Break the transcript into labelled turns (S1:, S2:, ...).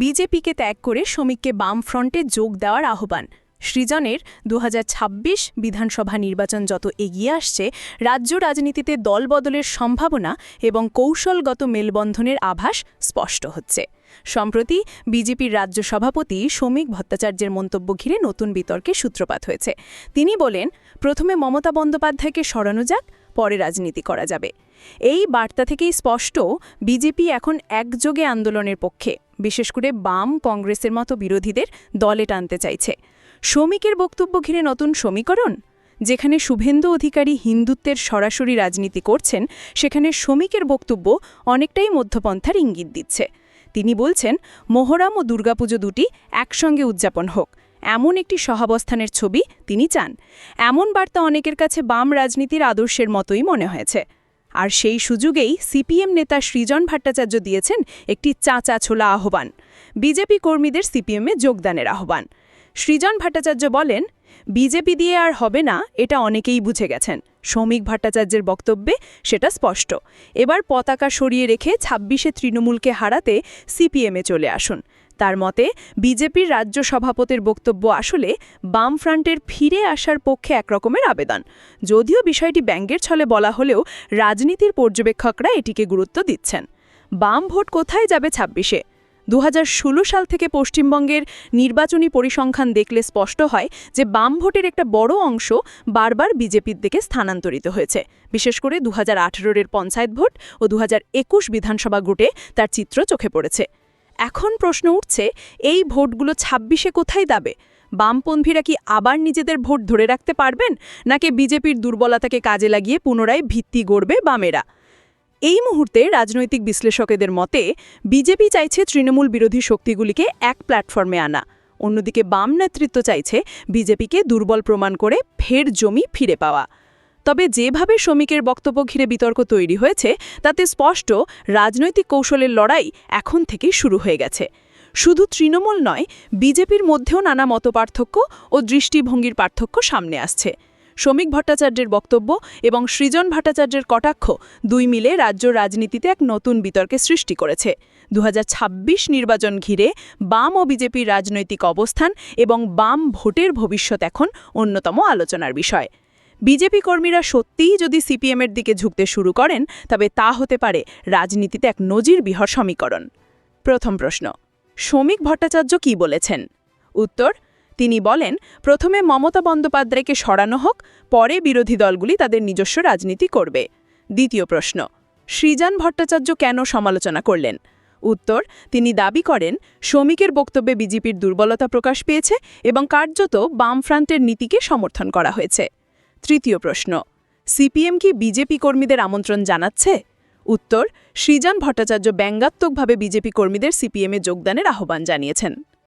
S1: বিজেপিকে ত্যাগ করে শ্রমিককে বাম ফ্রন্টে যোগ দেওয়ার আহ্বান। সৃজনের দু হাজার ছাব্বিশ বিধানসভা নির্বাচন যত এগিয়ে আসছে, রাজ্য রাজনীতিতে দলবদলের সম্ভাবনা এবং কৌশলগত মেলবন্ধনের আভাস স্পষ্ট হচ্ছে। সম্প্রতি বিজেপির রাজ্য সভাপতি শ্রমিক ভট্টাচার্যের মন্তব্য ঘিরে নতুন বিতর্কে সূত্রপাত হয়েছে। তিনি বলেন, প্রথমে মমতা বন্দ্যোপাধ্যায়কে সরানো যাক, পরে রাজনীতি করা যাবে। এই বার্তা থেকেই স্পষ্ট, বিজেপি এখন একযোগে আন্দোলনের পক্ষে, বিশেষ করে বাম কংগ্রেসের মতো বিরোধীদের দলে টানতে চাইছে। শ্রমিকের বক্তব্য ঘিরে নতুন সমীকরণ? যেখানে শুভেন্দু অধিকারী হিন্দুত্বের সরাসরি রাজনীতি করছেন, সেখানে শ্রমিকের বক্তব্য অনেকটাই মধ্যপন্থার ইঙ্গিত দিচ্ছে। তিনি বলছেন, মোহরাম ও দুর্গাপুজো দুটি একসঙ্গে উদযাপন হোক। এমন একটি সহাবস্থানের ছবি তিনি চান। এমন বার্তা অনেকের কাছে বাম রাজনীতির আদর্শের মতোই মনে হয়েছে। আর সেই সুযোগেই সিপিএম নেতা সৃজন ভট্টাচার্য দিয়েছেন একটি চাঁচা ছোলা আহ্বান। বিজেপি কর্মীদের সিপিএমে যোগদানের আহ্বান। সৃজন ভট্টাচার্য বলেন, বিজেপি দিয়ে আর হবে না, এটা অনেকেই বুঝে গেছেন। শ্রমিক ভট্টাচার্যের বক্তব্যে সেটা স্পষ্ট। এবার পতাকা সরিয়ে রেখে ছাব্বিশে তৃণমূলকে হারাতে সিপিএমে চলে আসুন। তার মতে, বিজেপির রাজ্য সভাপতির বক্তব্য আসলে বামফ্রন্টের ফিরে আসার পক্ষে একরকমের আবেদন। যদিও বিষয়টি ব্যাঙ্গের ছলে বলা হলেও রাজনীতির পর্যবেক্ষকরা এটিকে গুরুত্ব দিচ্ছেন। বাম ভোট কোথায় যাবে ছাব্বিশে? দু হাজার ষোলো সাল থেকে পশ্চিমবঙ্গের নির্বাচনী পরিসংখ্যান দেখলে স্পষ্ট হয় যে বাম ভোটের একটা বড় অংশ বারবার বিজেপির দিকে স্থানান্তরিত হয়েছে। বিশেষ করে দু হাজার পঞ্চায়েত ভোট ও দু হাজার একুশ বিধানসভা গুটে তার চিত্র চোখে পড়েছে। এখন প্রশ্ন উঠছে, এই ভোটগুলো ছাব্বিশে কোথায় দাবে? বামপন্থীরা কি আবার নিজেদের ভোট ধরে রাখতে পারবেন? নাকি বিজেপির দুর্বলতাকে কাজে লাগিয়ে পুনরায় ভিত্তি গড়বে বামেরা? এই মুহূর্তে রাজনৈতিক বিশ্লেষকেদের মতে, বিজেপি চাইছে তৃণমূল বিরোধী শক্তিগুলিকে এক প্ল্যাটফর্মে আনা। অন্যদিকে বাম নেতৃত্ব চাইছে বিজেপিকে দুর্বল প্রমাণ করে ফের জমি ফিরে পাওয়া। তবে যেভাবে শ্রমিকের বক্তব্য ঘিরে বিতর্ক তৈরি হয়েছে, তাতে স্পষ্ট রাজনৈতিক কৌশলের লড়াই এখন থেকেই শুরু হয়ে গেছে। শুধু তৃণমূল নয়, বিজেপির মধ্যেও নানা মতপার্থক্য ও দৃষ্টিভঙ্গির পার্থক্য সামনে আসছে। শ্রমিক ভট্টাচার্যের বক্তব্য এবং সৃজন ভট্টাচার্যের কটাক্ষ দুই মিলে রাজ্য রাজনীতিতে এক নতুন বিতর্কের সৃষ্টি করেছে। দু হাজার ছাব্বিশ নির্বাচন ঘিরে বাম ও বিজেপির রাজনৈতিক অবস্থান এবং বাম ভোটের ভবিষ্যৎ এখন অন্যতম আলোচনার বিষয়। বিজেপি কর্মীরা সত্যিই যদি সিপিএমের দিকে ঝুঁকতে শুরু করেন, তবে তা হতে পারে রাজনীতিতে এক নজির বিহর সমীকরণ। প্রথম প্রশ্ন, শ্রমিক ভট্টাচার্য কি বলেছেন? উত্তর, তিনি বলেন, প্রথমে মমতা বন্দ্যোপাধ্যায়কে সরানো হোক, পরে বিরোধী দলগুলি তাদের নিজস্ব রাজনীতি করবে। দ্বিতীয় প্রশ্ন, সৃজান ভট্টাচার্য কেন সমালোচনা করলেন? উত্তর, তিনি দাবি করেন, শ্রমিকের বক্তব্যে বিজেপির দুর্বলতা প্রকাশ পেয়েছে এবং কার্যত বামফ্রান্টের নীতিকে সমর্থন করা হয়েছে। তৃতীয় প্রশ্ন, সিপিএম কি বিজেপি কর্মীদের আমন্ত্রণ জানাচ্ছে? উত্তর, সৃজন ভট্টাচার্য ব্যঙ্গাত্মকভাবে বিজেপি কর্মীদের সিপিএমে যোগদানের আহ্বান জানিয়েছেন।